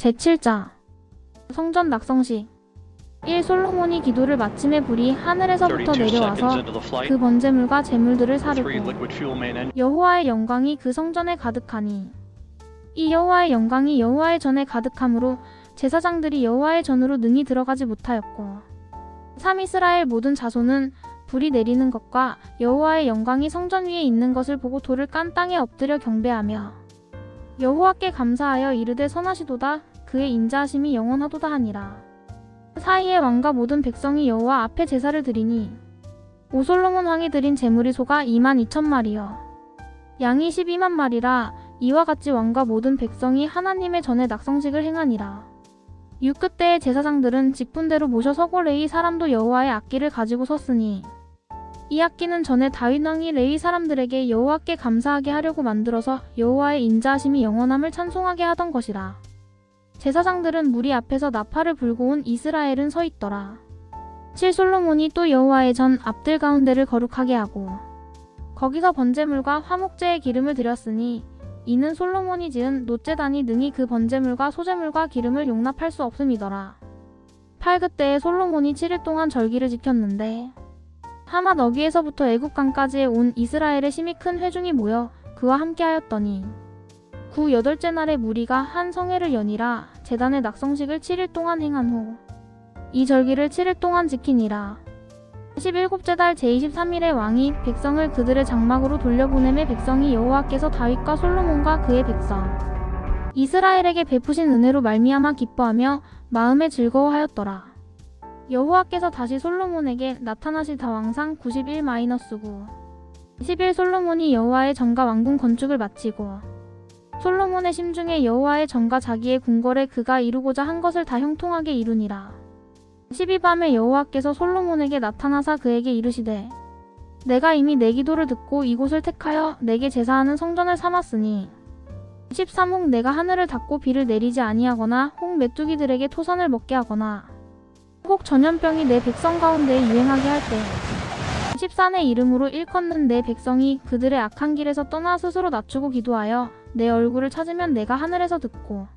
제7자 성전 낙성식 1. 솔로몬이 기도를 마침에 불이 하늘에서부터 32 seconds 내려와서 그 번제물과 제물들을 사르고. 여호와의 영광이 그 성전에 가득하니 이 여호와의 영광이 여호와의 전에 가득함으로 제사장들이 여호와의 전으로 능히 들어가지 못하였고 3. 이스라엘 모든 자손은 불이 내리는 것과 여호와의 영광이 성전 위에 있는 것을 보고 돌을 깐 땅에 엎드려 경배하며 여호와께 감사하여 이르되 선하시도다. 그의 인자하심이 영원하도다 하니라. 사이에 왕과 모든 백성이 여호와 앞에 제사를 드리니 오솔로몬 왕이 드린 제물이 소가 2만 2천 마리여. 양이 12만 마리라. 이와 같이 왕과 모든 백성이 하나님의 전에 낙성식을 행하니라. 육끝 때의 제사장들은 직분대로 모셔 서고 레이 사람도 여호와의 악기를 가지고 섰으니 이 악기는 전에 다윗 왕이 레이 사람들에게 여호와께 감사하게 하려고 만들어서 여호와의 인자하심이 영원함을 찬송하게 하던 것이라. 제사장들은 무리 앞에서 나팔을 불고 온 이스라엘은 서 있더라. 7 솔로몬이 또 여호와의 전 앞들 가운데를 거룩하게 하고 거기서 번제물과 화목제의 기름을 드렸으니 이는 솔로몬이 지은 노제단이 능히 그 번제물과 소제물과 기름을 용납할 수 없음이더라. 8 그때에 솔로몬이 7일 동안 절기를 지켰는데 하맛 어기에서부터 애국강까지에 온 이스라엘의 심히 큰 회중이 모여 그와 함께하였더니 구 여덟째 날에 무리가 한 성회를 연이라 제단의 낙성식을 7일 동안 행한 후 이 절기를 7일 동안 지키니라. 17째 달 제23일에 왕이 백성을 그들의 장막으로 돌려보내매 백성이 여호와께서 다윗과 솔로몬과 그의 백성 이스라엘에게 베푸신 은혜로 말미암아 기뻐하며 마음에 즐거워하였더라. 여호와께서 다시 솔로몬에게 나타나시다 왕상 91-9 11 솔로몬이 여호와의 전과 왕궁 건축을 마치고 솔로몬의 심중에 여호와의 전과 자기의 궁궐에 그가 이루고자 한 것을 다 형통하게 이루니라. 12밤에 여호와께서 솔로몬에게 나타나사 그에게 이르시되 내가 이미 내 기도를 듣고 이곳을 택하여 내게 제사하는 성전을 삼았으니 13혹 내가 하늘을 닫고 비를 내리지 아니하거나 혹 메뚜기들에게 토산을 먹게 하거나 혹 전염병이 내 백성 가운데 유행하게 할 때 14내 이름으로 일컫는 내 백성이 그들의 악한 길에서 떠나 스스로 낮추고 기도하여 내 얼굴을 찾으면 내가 하늘에서 듣고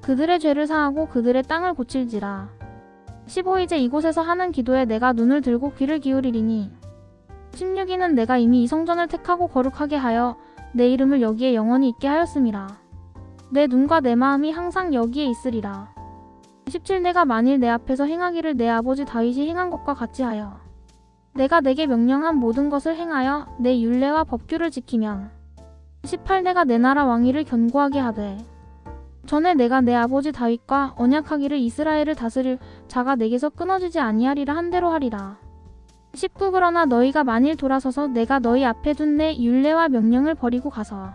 그들의 죄를 사하고 그들의 땅을 고칠지라 15이제 이곳에서 하는 기도에 내가 눈을 들고 귀를 기울이리니 16이는 내가 이미 이 성전을 택하고 거룩하게 하여 내 이름을 여기에 영원히 있게 하였음이라. 내 눈과 내 마음이 항상 여기에 있으리라. 17 내가 만일 내 앞에서 행하기를 내 아버지 다윗이 행한 것과 같이 하여 내가 내게 명령한 모든 것을 행하여 내 율례와 법규를 지키면 18 내가 내 나라 왕위를 견고하게 하되 전에 내가 내 아버지 다윗과 언약하기를 이스라엘을 다스릴 자가 내게서 끊어지지 아니하리라 한 대로 하리라. 19 그러나 너희가 만일 돌아서서 내가 너희 앞에 둔 내 율례와 명령을 버리고 가서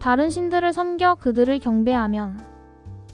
다른 신들을 섬겨 그들을 경배하면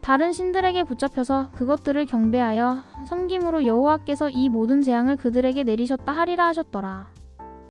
다른 신들에게 붙잡혀서 그것들을 경배하여 섬김으로 여호와께서 이 모든 재앙을 그들에게 내리셨다 하리라 하셨더라.